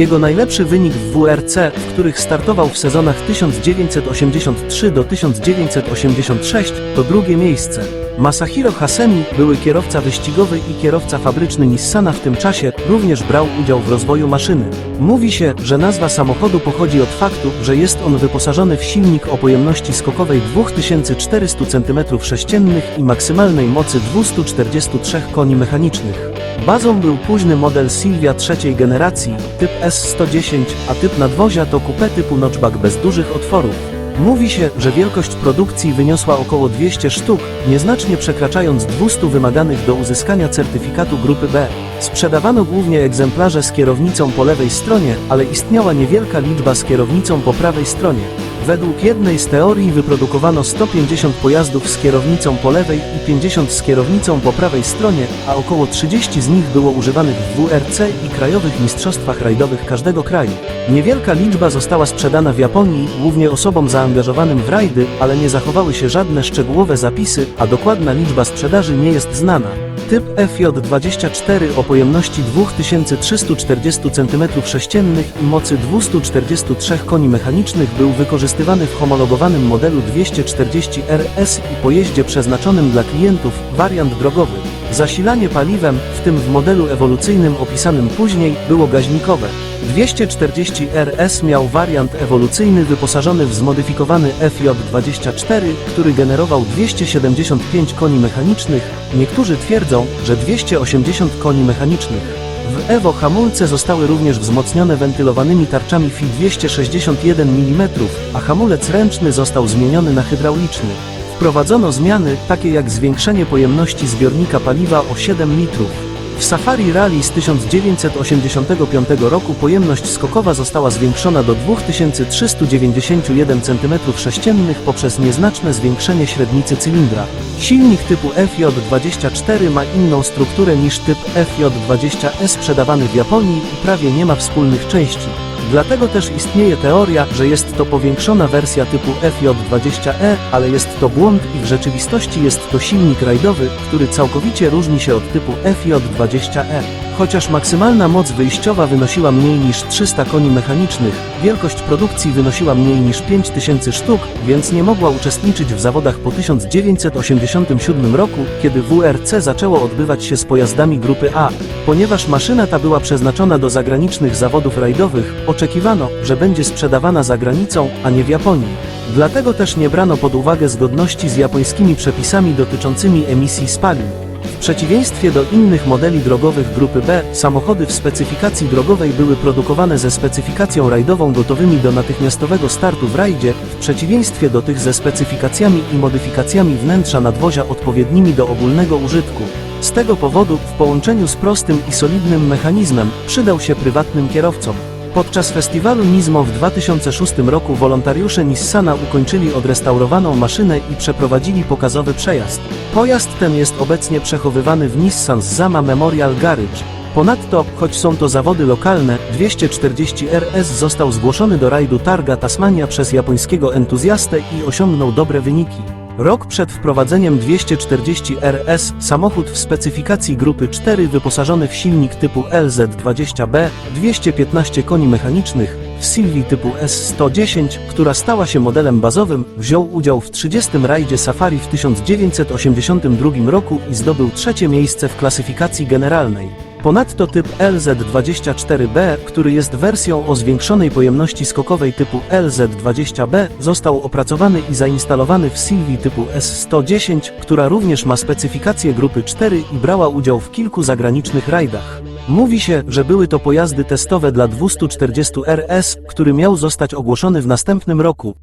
Jego najlepszy wynik w WRC, w których startował w sezonach 1983 do 1986, to drugie miejsce. Masahiro Hasemi, były kierowca wyścigowy i kierowca fabryczny Nissana w tym czasie, również brał udział w rozwoju maszyny. Mówi się, że nazwa samochodu pochodzi od faktu, że jest on wyposażony w silnik o pojemności skokowej 2400 cm3 i maksymalnej mocy 243 koni mechanicznych. Bazą był późny model Silvia trzeciej generacji, typ S110, a typ nadwozia to kupę typu bez dużych otworów. Mówi się, że wielkość produkcji wyniosła około 200 sztuk, nieznacznie przekraczając 200 wymaganych do uzyskania certyfikatu grupy B. Sprzedawano głównie egzemplarze z kierownicą po lewej stronie, ale istniała niewielka liczba z kierownicą po prawej stronie. Według jednej z teorii wyprodukowano 150 pojazdów z kierownicą po lewej i 50 z kierownicą po prawej stronie, a około 30 z nich było używanych w WRC i krajowych mistrzostwach rajdowych każdego kraju. Niewielka liczba została sprzedana w Japonii, głównie osobom zaangażowanym w rajdy, ale nie zachowały się żadne szczegółowe zapisy, a dokładna liczba sprzedaży nie jest znana. Typ FJ24 o pojemności 2340 cm3 i mocy 243 koni mechanicznych był wykorzystywany w homologowanym modelu 240 RS i pojeździe przeznaczonym dla klientów, wariant drogowy. Zasilanie paliwem, w tym w modelu ewolucyjnym opisanym później, było gaźnikowe. 240 RS miał wariant ewolucyjny wyposażony w zmodyfikowany FJ24, który generował 275 koni mechanicznych, niektórzy twierdzą, że 280 koni mechanicznych. W Evo hamulce zostały również wzmocnione wentylowanymi tarczami FI 261 mm, a hamulec ręczny został zmieniony na hydrauliczny. Wprowadzono zmiany, takie jak zwiększenie pojemności zbiornika paliwa o 7 litrów. W Safari Rally z 1985 roku pojemność skokowa została zwiększona do 2391 cm3 poprzez nieznaczne zwiększenie średnicy cylindra. Silnik typu FJ24 ma inną strukturę niż typ FJ20E sprzedawany w Japonii i prawie nie ma wspólnych części. Dlatego też istnieje teoria, że jest to powiększona wersja typu FJ20E, ale jest to błąd i w rzeczywistości jest to silnik rajdowy, który całkowicie różni się od typu FJ20E. Chociaż maksymalna moc wyjściowa wynosiła mniej niż 300 koni mechanicznych, wielkość produkcji wynosiła mniej niż 5000 sztuk, więc nie mogła uczestniczyć w zawodach po 1987 roku, kiedy WRC zaczęło odbywać się z pojazdami grupy A. Ponieważ maszyna ta była przeznaczona do zagranicznych zawodów rajdowych, oczekiwano, że będzie sprzedawana za granicą, a nie w Japonii. Dlatego też nie brano pod uwagę zgodności z japońskimi przepisami dotyczącymi emisji spalin. Przeciwieństwie do innych modeli drogowych grupy B, samochody w specyfikacji drogowej były produkowane ze specyfikacją rajdową gotowymi do natychmiastowego startu w rajdzie, w przeciwieństwie do tych ze specyfikacjami i modyfikacjami wnętrza nadwozia odpowiednimi do ogólnego użytku. Z tego powodu, w połączeniu z prostym i solidnym mechanizmem, przydał się prywatnym kierowcom. Podczas festiwalu Nizmo w 2006 roku wolontariusze Nissana ukończyli odrestaurowaną maszynę i przeprowadzili pokazowy przejazd. Pojazd ten jest obecnie przechowywany w Nissan Zama Memorial Garage. Ponadto, choć są to zawody lokalne, 240 RS został zgłoszony do rajdu Targa Tasmania przez japońskiego entuzjastę i osiągnął dobre wyniki. Rok przed wprowadzeniem 240 RS, samochód w specyfikacji grupy 4 wyposażony w silnik typu LZ20B, 215 koni mechanicznych, w Sylwii typu S110, która stała się modelem bazowym, wziął udział w 30. rajdzie Safari w 1982 roku i zdobył trzecie miejsce w klasyfikacji generalnej. Ponadto typ LZ24B, który jest wersją o zwiększonej pojemności skokowej typu LZ20B, został opracowany i zainstalowany w Sylwii typu S110, która również ma specyfikację grupy 4 i brała udział w kilku zagranicznych rajdach. Mówi się, że były to pojazdy testowe dla 240 RS, który miał zostać ogłoszony w następnym roku.